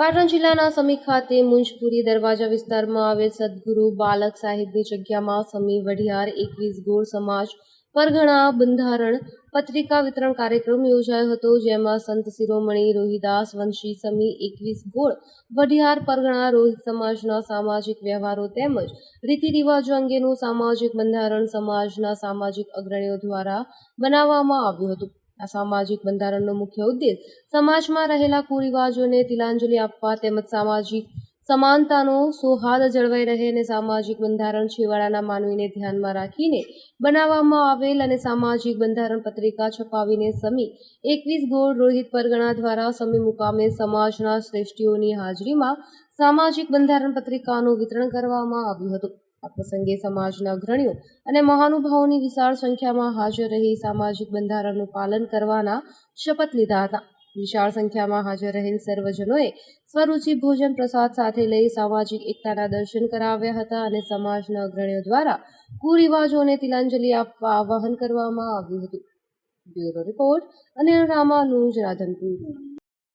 પાટણ જિલ્લાના સમી ખાતે મુંજપુરી દરવાજા વિસ્તારમાં આવેલ સદગુરુ બાલક સાહેબની જગ્યામાં સમી વઢિયાર એકવીસ ગોળ સમાજ પરગણા બંધારણ પત્રિકા વિતરણ કાર્યક્રમ યોજાયો હતો, જેમાં સંત શિરોમણી રોહિદાસ વંશી સમી એકવીસ ગોળ વઢિયાર પરગણા રોહિત સમાજના સામાજિક વ્યવહારો તેમજ રીતિ રિવાજો અંગેનું સામાજિક બંધારણ સમાજના સામાજિક અગ્રણીઓ દ્વારા બનાવવામાં આવ્યું હતું. આ સામાજિક બંધારણનો મુખ્ય ઉદ્દેશ સમાજમાં રહેલા કુરિવાજોને તિલાંજલિ આપવા તેમજ સામાજિક સમાનતાનો સૌહાર્દ જળવાઈ રહે અને સામાજિક બંધારણ છેવાડાના માનવીને ધ્યાનમાં રાખીને બનાવવામાં આવેલ અને સામાજિક બંધારણ પત્રિકા છપાવીને સમી એકવીસ ગોળ રોહિત પરગણા દ્વારા સમી મુકામે સમાજના શ્રેષ્ઠીઓની હાજરીમાં સામાજિક બંધારણ પત્રિકાનું વિતરણ કરવામાં આવ્યું હતું. આ પ્રસંગે સમાજના અગ્રણીઓ અને મહાનુભાવોની વિશાળ સંખ્યામાં હાજર રહી સામાજિક બંધારણનું પાલન કરવાના શપથ લીધા હતા. વિશાળ સંખ્યામાં હાજર રહેલ સર્વજનોએ સ્વરૂચિ ભોજન પ્રસાદ સાથે લઈ સામાજિક એકતાના દર્શન કરાવ્યા હતા અને સમાજના અગ્રણીઓ દ્વારા કુરિવાજોને તિલાંજલિ આપવા આવાહન કરવામાં આવ્યું હતું. બ્યુરો રિપોર્ટ અને રામાનુજ, રાધનપુર.